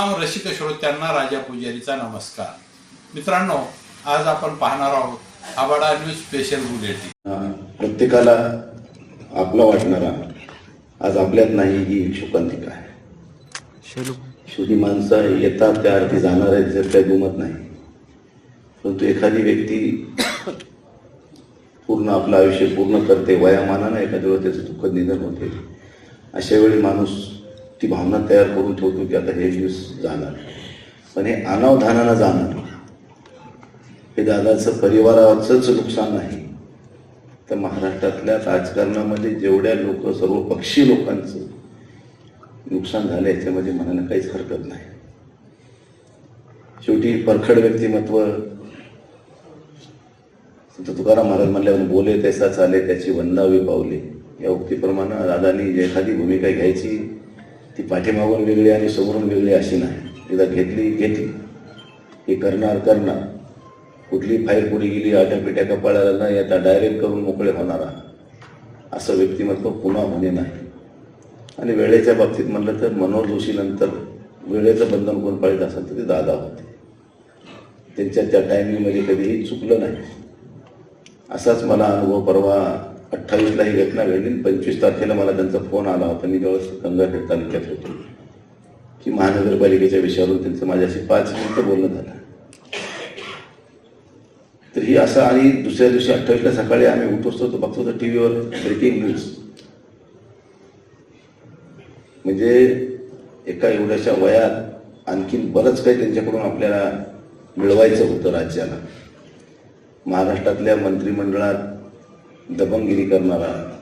रसिक श्रोत्यांना राजा पुजारीचा नमस्कार. मित्रांनो आज आपण पाहणार आहोत आबाडा न्यूज स्पेशल बुलेटिन. प्रत्येकाला आपला वाटणारा आज आपल्यात नाही ही शोकांतिका आहे. शेवटी माणसं येतात त्या अर्थी जाणार आहेत जर काही दुमत नाही. परंतु एखादी व्यक्ती पूर्ण आपलं आयुष्य पूर्ण करते वयामानानं एखाद्या वेळेस त्याचं दुःखद निधन होते. अशा वेळी माणूस ती भावना तयार करून ठेवतो की आता हे दिवस जाणार. पण हे अनावधानानं जाणार. हे दादाचं परिवाराचंच नुकसान नाही तर महाराष्ट्रातल्या राजकारणामध्ये जेवढ्या लोक सर्व पक्षी लोकांचं नुकसान झालं याच्यामध्ये म्हणायला काहीच हरकत नाही. शेवटी परखड व्यक्तिमत्व संत तुकाराम महाराज म्हणल्यावर बोले तैसा चाले त्याची वंदावी पावले. या उक्तीप्रमाणे दादानी जी एखादी भूमिका घ्यायची ती पाठीमागून वेगळी आणि समोरून वेगळी अशी नाही. एकदा घेतली घेतली. हे करणार करणार. कुठली फाईल पुढे गेली आट्यापिट्या कपाळाला नाही आता डायरेक्ट करून मोकळे होणारा असं व्यक्तिमत्व पुन्हा होणे नाही. आणि वेळेच्या बाबतीत म्हणलं तर मनोहर जोशीनंतर वेळेचं बंधन कोण पाळीत असेल तर ते दादा होते. त्यांच्या त्या टायमिंगमध्ये कधीही चुकलं नाही. असाच मला अनुभव परवा अठ्ठावीसला ही घटना घडली पंचवीस तारखेला मला त्यांचा फोन आला होता. मी जवळ गंगाखेड तालुक्यात होतो. की महानगरपालिकेच्या विषयावरून त्यांचं माझ्याशी पाच मिनिटं बोलणं झालं. तर ही असं आणि दुसऱ्या दिवशी अठ्ठावीसला सकाळी आम्ही उठवतो तर बघतो तर टी व्हीवर ब्रेकिंग न्यूज म्हणजे एका एवढ्याशा वयात आणखीन बरंच काही त्यांच्याकडून आपल्याला मिळवायचं होतं राज्याला. महाराष्ट्रातल्या मंत्रिमंडळात दबंगिरी करणारा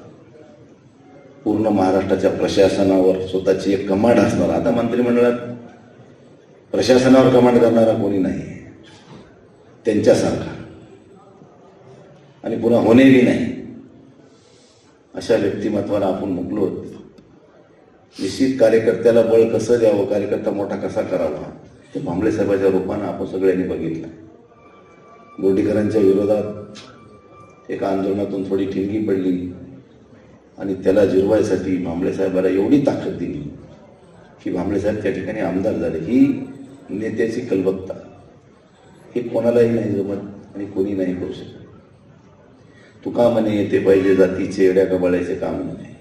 पूर्ण महाराष्ट्राच्या प्रशासनावर स्वतःची एक कमांड असणारा. आता मंत्रिमंडळात प्रशासनावर कमांड करणारा कोणी नाही. त्यांच्यासारखा. आणि पुन्हा होणेही नाही. अशा व्यक्तिमत्वाला आपण मुकलो निश्चित कार्यकर्त्याला बळ कसं द्यावं? कार्यकर्ता मोठा कसा करावा? ते भांबळे साहेबाच्या रूपानं आपण सगळ्यांनी बघितलं. गोडीकरांच्या विरोधात एका आंदोलनातून थोडी ठिणगी पडली आणि त्याला जिरवायसाठी भांबळे साहेबाला एवढी ताकद दिली की भांबळे साहेब त्या ठिकाणी आमदार झाले. ही नेत्याची कलबत्ता. हे कोणालाही नाही जमत आणि कोणी नाही करू शकत. तुका म्हणे येते पाहिजे जातीचे एड्या कबाळायचे काम नाही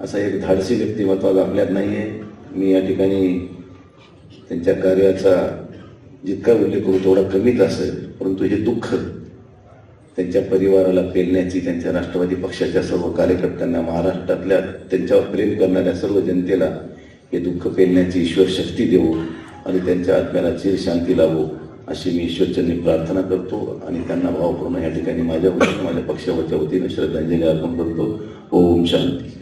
असा एक धाडसी व्यक्तिमत्व आज आपल्यात नाही आहे मी या ठिकाणी त्यांच्या कार्याचा जितका उल्लेख करू तेवढा कमीच असेल परंतु हे दुःख त्यांच्या परिवाराला पेलण्याची त्यांच्या राष्ट्रवादी पक्षाच्या सर्व कार्यकर्त्यांना महाराष्ट्रातल्या त्यांच्यावर प्रेम करणाऱ्या सर्व जनतेला हे दुःख पेलण्याची ईश्वर शक्ती देवो आणि त्यांच्या आत्म्याला चिर शांती लावो अशी मी ईश्वरचरणी प्रार्थना करतो आणि त्यांना भावपूर्ण या ठिकाणी माझ्या वतीनं माझ्या पक्षाच्या वतीनं श्रद्धांजली अर्पण करतो. ओम शांती.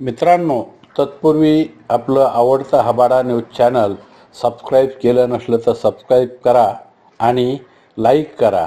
मित्रांनो तत्पूर्वी आपलं आवडतं हबाडा न्यूज चॅनल सबस्क्राईब केलं नसलं तर सबस्क्राईब करा आणि लाईक करा.